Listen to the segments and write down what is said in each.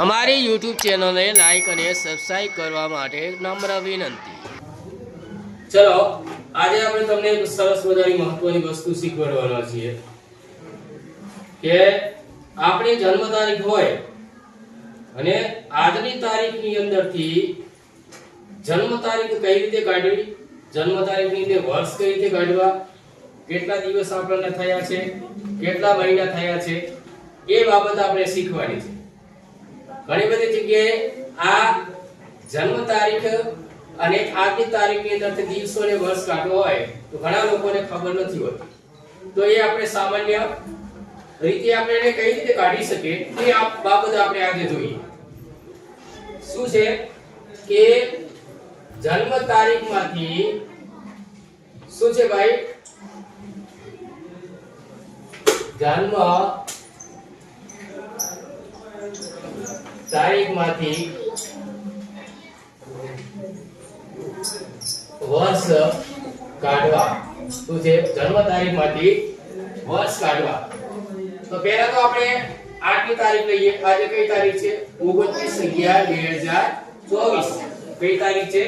અમારી યુટ્યુબ ચેનલને લાઈક અને સબસ્ક્રાઈબ કરવા માટે નમ્ર વિનંતી. ચલો, આજે આપણે તમને એક સરસ મજાની મહત્વની વસ્તુ શીખવાડવાના છીએ કે આપણી જન્મ તારીખ હોય અને આજની તારીખની અંદરથી જન્મ તારીખ કઈ રીતે કાઢવી જન્મ તારીખની અંદર વર્ષ કઈ રીતે કાઢવા, કેટલા દિવસ આપણને થયા છે, કેટલા મહિના થયા છે, એ બાબત આપણે શીખવાની છે. ઘણી બધી જગ્યાએ આ જન્મ તારીખ અને આજની તારીખની અંદરથી દિવસો અને વર્ષ કાઢવો હોય તો ઘણા લોકોને ખબર નથી હોતી. તો એ આપણે સામાન્ય રીતે આપણે એને કઈ રીતે કાઢી શકીએ તે આ બાબત આપણે આજે જોઈએ. શું છે? કે જન્મ તારીખમાંથી શું છે ભાઈ? જન્મ તારીખમાંથી વર્ષ કાઢવા. શું છે? જન્મ તારીખમાંથી વર્ષ કાઢવા. તો પહેલા તો આપણે આજની તારીખ લઈએ. આજે કઈ તારીખ છે? 29 11 2024 કઈ તારીખ છે?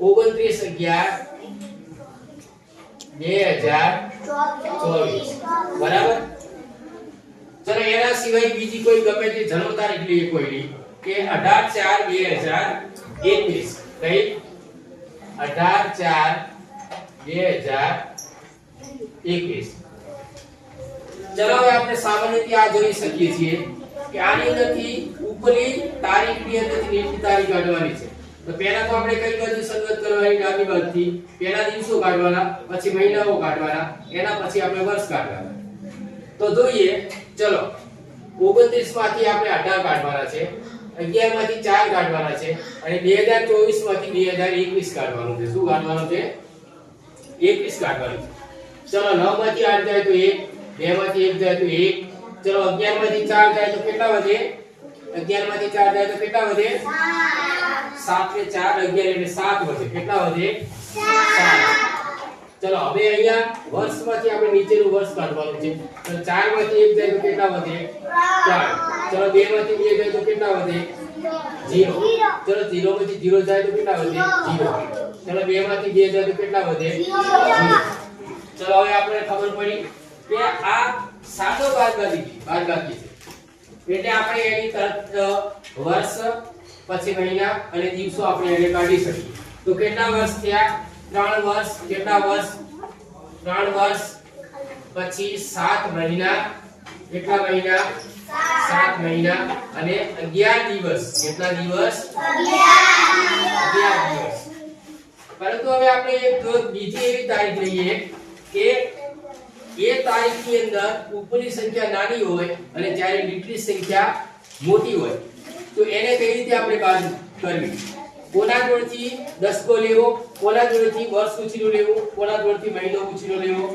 29 11 2024 બરાબર? ચલો એના સિવાય બીજી કોઈ ગમે તે જન્મ તારીખ લઈએ કોઈની કે 18 4 2021 કઈ? 18 4 2021 ચલો હવે આપણે સામાન્ય રીતે આ જોઈ શકીએ છીએ કે આની અંદરથી ઉપરની તારીખની અંદરથી નીચેની તારીખ કાઢવાની છે. તો પહેલા તો આપણે કઈ બાજુ સંગત કરવાની ડાબી બાજુથી? પહેલા દિવસો કાઢવાના, પછી મહિનાઓ કાઢવાના, એના પછી આપણે વર્ષ કાઢવાના. તો જોઈએ ચલો. 29 માંથી આપણે 18 કાઢવાના છે. 11 માંથી 4 કાઢવાના છે. અને 2024 માંથી 2021 કાઢવાનું છે. શું કાઢવાનું છે? 21 કાઢવાનું છે. ચલો 9 માંથી 8 જાય તો 1 2 માંથી 1 જાય તો 1 ચલો 11 માંથી 4 જાય તો કેટલા વધે? 11 માંથી 4 જાય તો કેટલા વધે? 7 ને 4 11 એટલે 7 વધે. કેટલા વધે? 7 ચલો, હવે અહીંયા વર્ષમાંથી આપણે નીચેનું વર્ષ કાઢવાનું છે. તો 4 માંથી 1 જાય તો કેટલા વધે? 4 ચલો 2 માંથી 2 જાય તો કેટલા વધે? 0 ચલો 0 માંથી 0 જાય તો કેટલા વધે? 0 ચલો 2 માંથી 2 જાય તો કેટલા વધે? 0 ચલો, હવે આપણે ખબર પડી કે આ સાદો બાદબાકી બાદબાકી છે. એટલે આપણે એની તરત વર્ષ, પછી મહિના અને દિવસો આપણે એને કાઢી શકીએ. તો કેટલા વર્ષ થયા? ત્રણ વર્ષ, કેટલા વર્ષ? ત્રણ વર્ષ, પછી સાત મહિના, કેટલા મહિના? સાત મહિના. અને 11 દિવસ, કેટલા દિવસ? 11 દિવસ. પરંતુ હવે આપણે એક બીજી એવી તારીખ લઈએ કે એ તારીખની અંદર ઉપરની સંખ્યા નાની હોય અને જ્યારે નીચલી સંખ્યા મોટી હોય, તો એને કઈ રીતે આપણે બાજુ કરવી? કોના જોડથી દસકો લેવો, કોના વર્ષ ઉછીનો લેવો, કોના મહિનો ઉછીનો લેવો?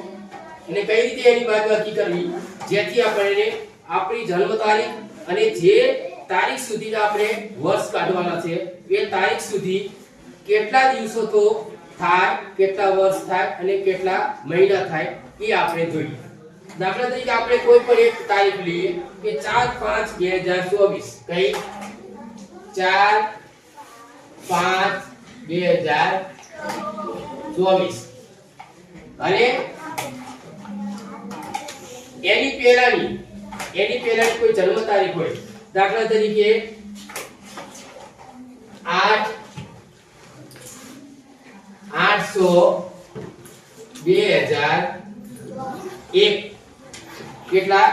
અને કઈ રીતે એની બાદબાકી કરવી? જેથી આપણે આપણી જન્મ તારીખ અને જે તારીખ સુધી આપણે વર્ષ કાઢવાના છે, એ તારીખ સુધી કેટલા દિવસો તો થાય, કેટલા વર્ષ થાય અને કેટલા મહિના થાય, એ આપણે જોઈએ. દાખલા તરીકે આપણે કોઈ પણ એક તારીખ લઈએ કે 4 5 2024 કઈ? 4 5 2024 અને એની પહેલાની એની પહેલાની કોઈ જન્મ તારીખ હોય, દાખલા તરીકે આઠ, આઠસો બે હજાર એક. કેટલા?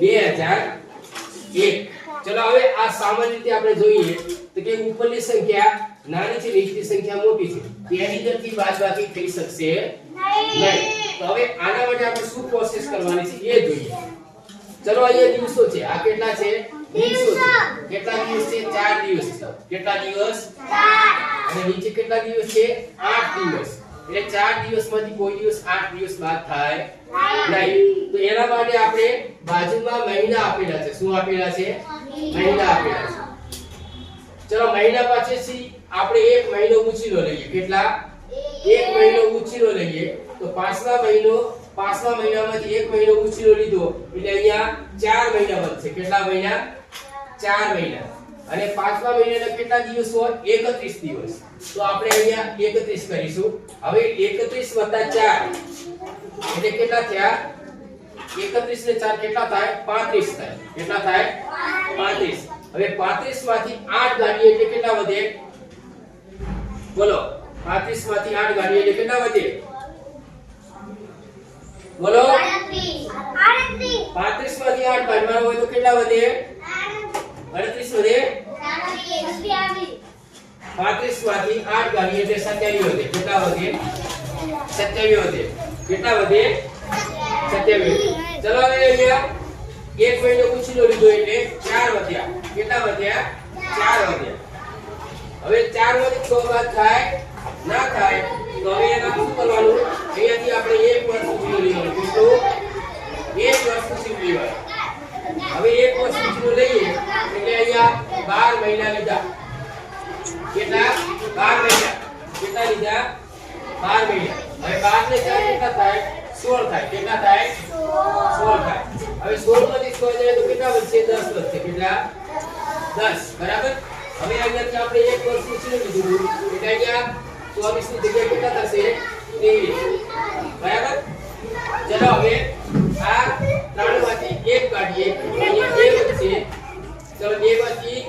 2001 ચલો હવે આ સામાન્ય રીતે આપણે જોઈએ તો કે ઉપરની સંખ્યા નાની છે નીચેની સંખ્યા મોટી છે. તેની અંદરથી બાદબાકી થઈ શકશે નહીં. તો હવે આના માટે આપણે શું પ્રોસેસ કરવાની છે એ જોઈએ. ચલો અહીંયા દિવસો છે. આ કેટલા છે? દિવસો છે. કેટલા દિવસ છે? 4 દિવસ છે. કેટલા દિવસ? અને નીચે કેટલા દિવસ છે? 8 દિવસ. એટલે 4 દિવસમાંથી કોઈ દિવસ 8 દિવસ બાદ થાય નહીં. તો એના માટે આપણે બાજુમાં મહિના આપેલા છે. શું આપેલા છે? મહિના આપેલા છે. ચલો મહિના પાછળથી આપણે એક મહિનો ઉછીનો લઈએ. કેટલા? એક મહિનો ઉછીનો લઈએ. તો પાંચમા મહિનો, પાંચમા મહિનામાંથી એક મહિનો ઉછીનો લીધો. એટલે અહીંયા ચાર મહિના બનશે કેટલા મહિના? ચાર મહિના. અને પાંચમા મહિનાના કેટલા દિવસ? હોય 31 દિવસ. તો આપણે અહીંયા 31 કરીશું. હવે 31 વત્તા 4 એટલે કેટલા થયા? 31 ને 4 કેટલા થાય? 35 થાય. કેટલા થાય? 35 હવે 35 માંથી 8 ગાડીએ એટલે કેટલા વધે? બોલો. 35 માંથી 8 ગાડીએ એટલે કેટલા વધે? બોલો. 35 માંથી 8 કાઢવાના હોય તો કેટલા વધે? 38 વધે? 35 માંથી 8 ગાડીએ એટલે 27 વધે. કેટલા વધે? 27 વધે. કેટલા વધે? 27 ચલો હવે અહીંયા એક મહિનો ઉછીનો લીધો એટલે 4 વધ્યા. કેટલા વધ્યા ચાર વધ્યા હવે ચારમાંથી છ બાદ થાય ના થાય તો હવે એના શું કરવાનું? અહીંયાથી આપણે એક વર્ષ ઉછીનો લેવાનું કેટલું એક વર્ષ ઉછીનો લેવાનું હવે એક વસ્તુ ઉછીનો લઈએ એટલે અહીંયા બાર મહિના લીધા. કેટલા? બાર મહિના. કેટલા લીધા? બાર મહિના. હવે બાર ને ચાર કેટલા થાય? સોળ થાય. કેટલા થાય? સોળ. થાય. હવે સોળમાંથી છ જાય તો કેટલા વધશે? દસ વધશે. કેટલા? 10 બરાબર? હવે અહીંયાથી આપણે એક વસ્તુ પૂછીને લીધું એટલે અહીંયા 24 ની જગ્યાએ કેટલા થશે? 23 બરાબર? ચલો હવે આ ત્રણમાંથી એક કાઢીએ. અહીંયા બે વધશે ચલો બે માંથી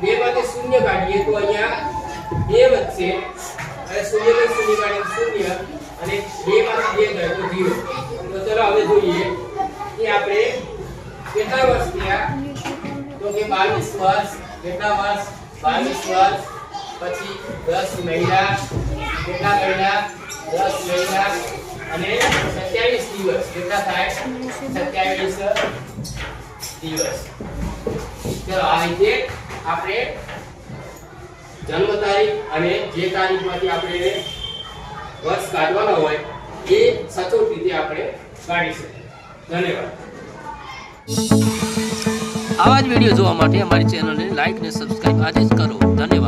બે માંથી શૂન્ય કાઢીએ તો અહીંયા બે વધશે અને શૂન્ય ને શૂન્ય કાઢીએ શૂન્ય અને બે માંથી બે ગયો તો zero તો ચલો, હવે જોઈએ કે આપણે કેટલા વર્ષ થયા? તો કે 22 વર્ષ, કેટલા વર્ષ? 22 વર્ષ, પછી 10 મહિના, કેટલા મહિના? 10 મહિના. અને 27 દિવસ, કેટલા થાય? 27 દિવસ. ચલો, આ રીતે આપણે જન્મ તારીખ અને જે તારીખમાંથી આપણે વર્ષ કાઢવાના હોય, એ સચોટ રીતે આપણે કાઢી શકીએ. ધન્યવાદ. આવા જ વીડિયો જોવા માટે અમારી ચેનલને લાઈક ને સબસ્ક્રાઇબ આજે જ કરો. ધન્યવાદ.